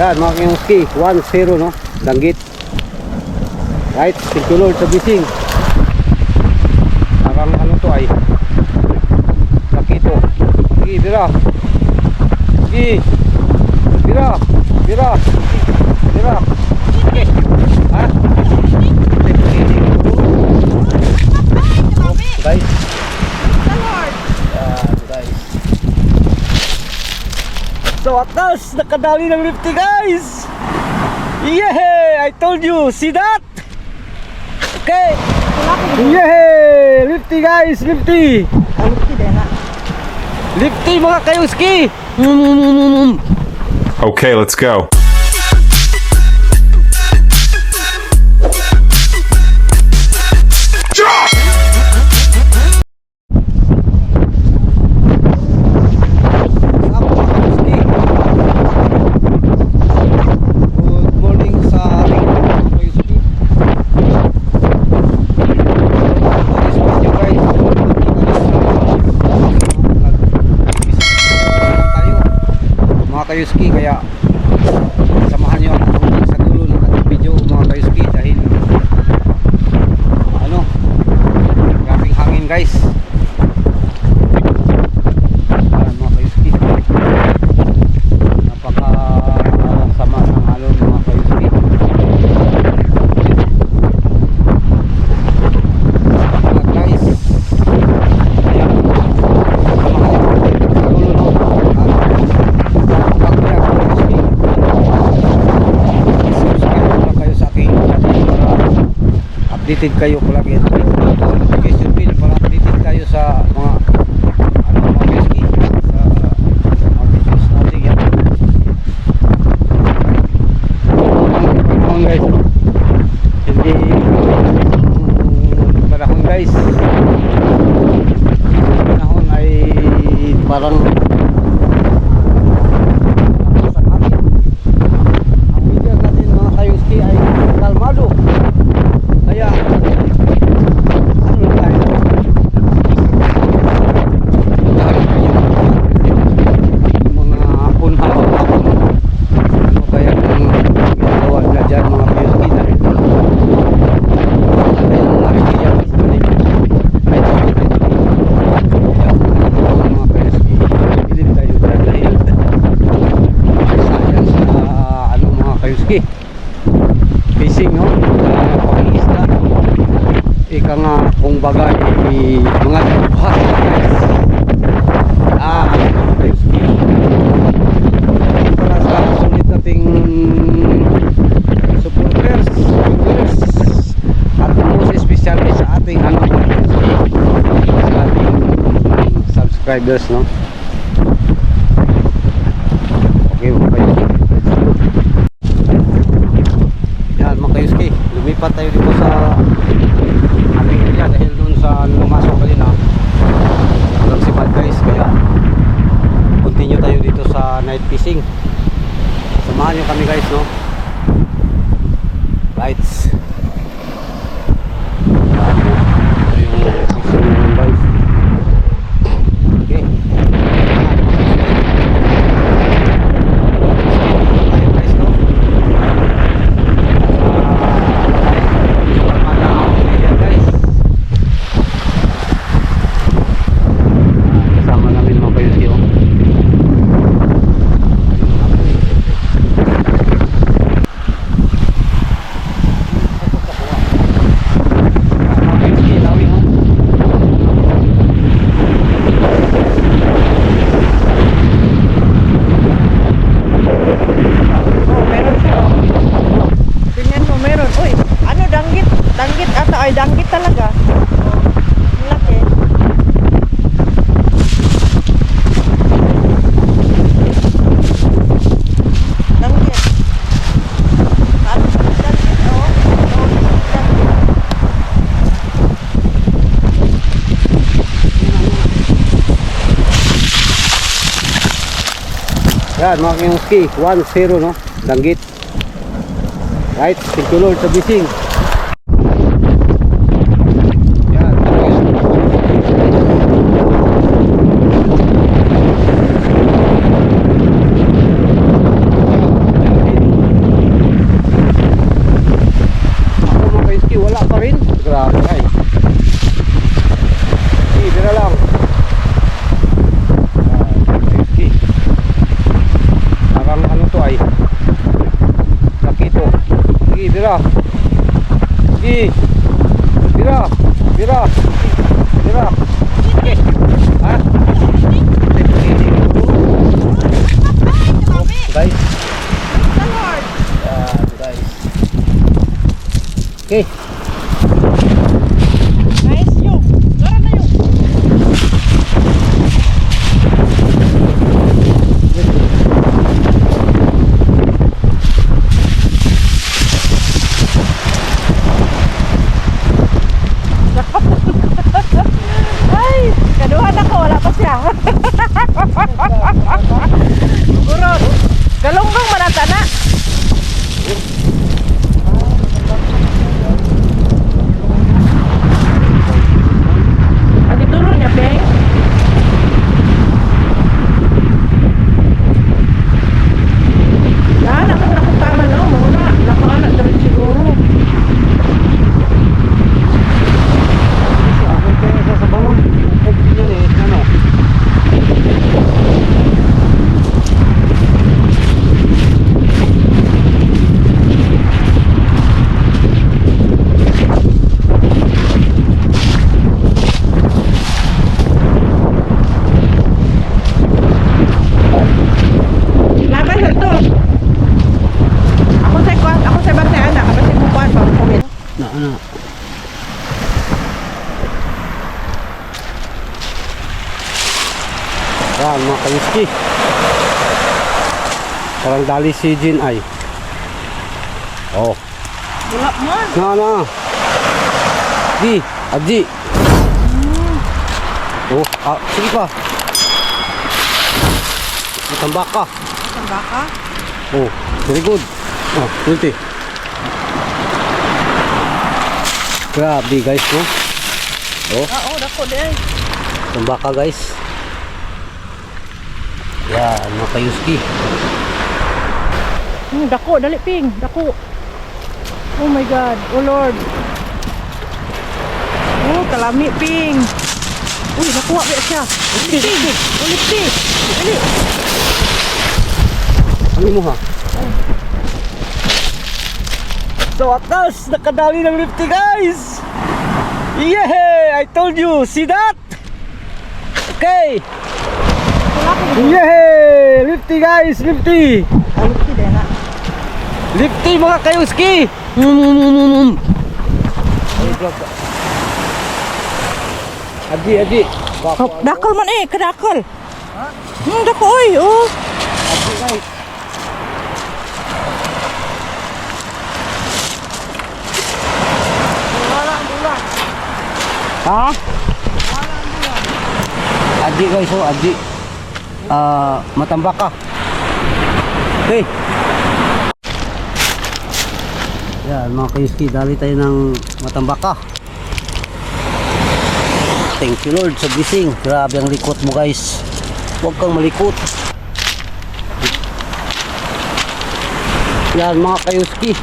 Yan, mga kayongski. 1-0, no? Danggit. Right, tituloy sa bising. Parang ano to ay. Lakito. Sige, bira. Sige. Bira. Bira. Bira. Okay. Ha? Guys. Yan, guys. Last, nakadali ng lifty guys! Yeah! I told you! See that? Okay! Yeah! Lifty guys! Lifty! Lifty mga kayuski! Mm. Okay, let's go. Para updated kayo palagi. at click guys kayuski fishing no uh, pangisda ika nga kung bagay mga buhat guys. Ah para sa sulit nating supporters viewers at most especially sa ating ano no okay mga kayuski yan mga kayuski lumipat tayo dito sa aming area dahil dun sa lumasok kanina walang si bad guys kaya continue tayo dito sa night fishing. Samahan nyo kami guys no? Lights Yan mga kinuski, 1-0 no? Danggit. Right, thank you Lord sa bising. Grabe guys. Bira. Bira. Bira. Guys. Yan, guys. Okay. Guys, yung. Tara na yung. Ay, kaduhan ako, wala pa siya. Gurot. Galunggong manata na. Ang ituro niya, Beng. Yan, ako nakutama na. Muna, nakaanak na rin siguro. Ako kayo sa sabaw. Pag yan eh, ano? Laban sa to. Ako sa kwan, ako sa bante anak, ako sa kuwan pa ko. Na ano? Yan, mga kayuski. Parang dali si Jin ay. Oh. Wala man. Na na. Di, Adji. Oh, ah, sige pa. Matambak ka. Ang baka. Oh, very good. Oh, ulti. Grabe guys, no? Oh, Ah, oh, dako di ay. tambak ka guys. Yan, mga kayuski. Hmm, dako, dali ping, dako. Oh my god, oh lord. Oh, kalami ping. Uy, nakuha ba siya? Ulit ping, ulit ping. Dali. Ano mo ha? Sa wakas, nakadali ng lifty guys! Yeah! I told you! See that? Okay! Yeah! Lifty guys! Lifty! Ping din na. Lifty mga kayuski! Mm, mm, mm, mm, mm. Adi, adi. Oh, dakal man eh, kadakal. Hmm, dako oy, oh. Adi guys. Ha? Adi guys, oh, adi. Ah, matambak ka. Okay. Yan, mga kayuski, dali tayo ng matambak ka. Thank you Lord sa blessing. Grabe ang likot mo guys. Huwag kang malikot. Yan mga kayuski.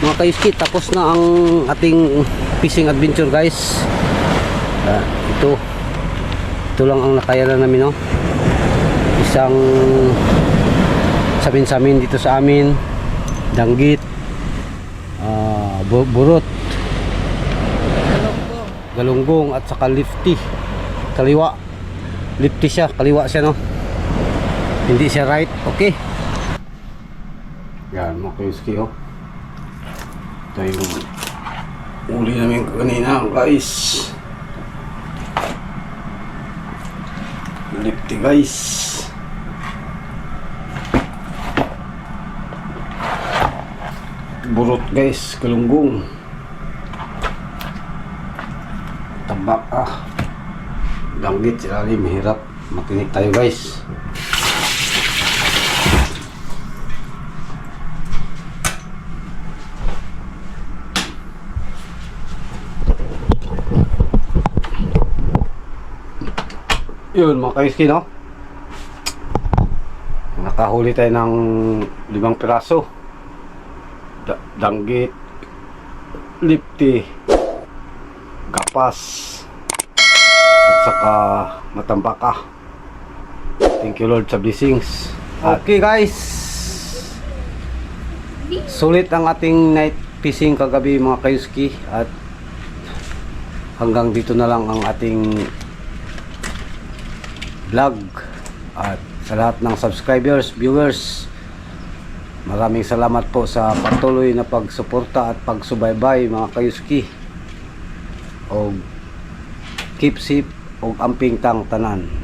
Mga kayuski, tapos na ang ating fishing adventure guys. Ah, ito. Ito lang ang nakayanan namin no. Isang samin-samin dito sa amin. Danggit. bu- burot. Galunggong at saka lifty. Kaliwa. Lifty siya, kaliwa siya no. Hindi siya right. Okay. Yan, mga kayuski oh. Ito yung uli namin kanina guys. Lifty guys. Burot guys, galunggong. Tabak ah. Danggit sila mahirap. Makinig tayo guys. Yun mga kaiski no Nakahuli tayo ng limang piraso Danggit Lipti Gapas At saka Matambaka. Thank you Lord sa blessings. Okay guys. Sulit ang ating night fishing kagabi mga kayuski. At hanggang dito na lang ang ating vlog. At sa lahat ng subscribers, viewers maraming salamat po sa patuloy na pagsuporta at pagsubaybay mga kayuski. O keep safe o amping tang tanan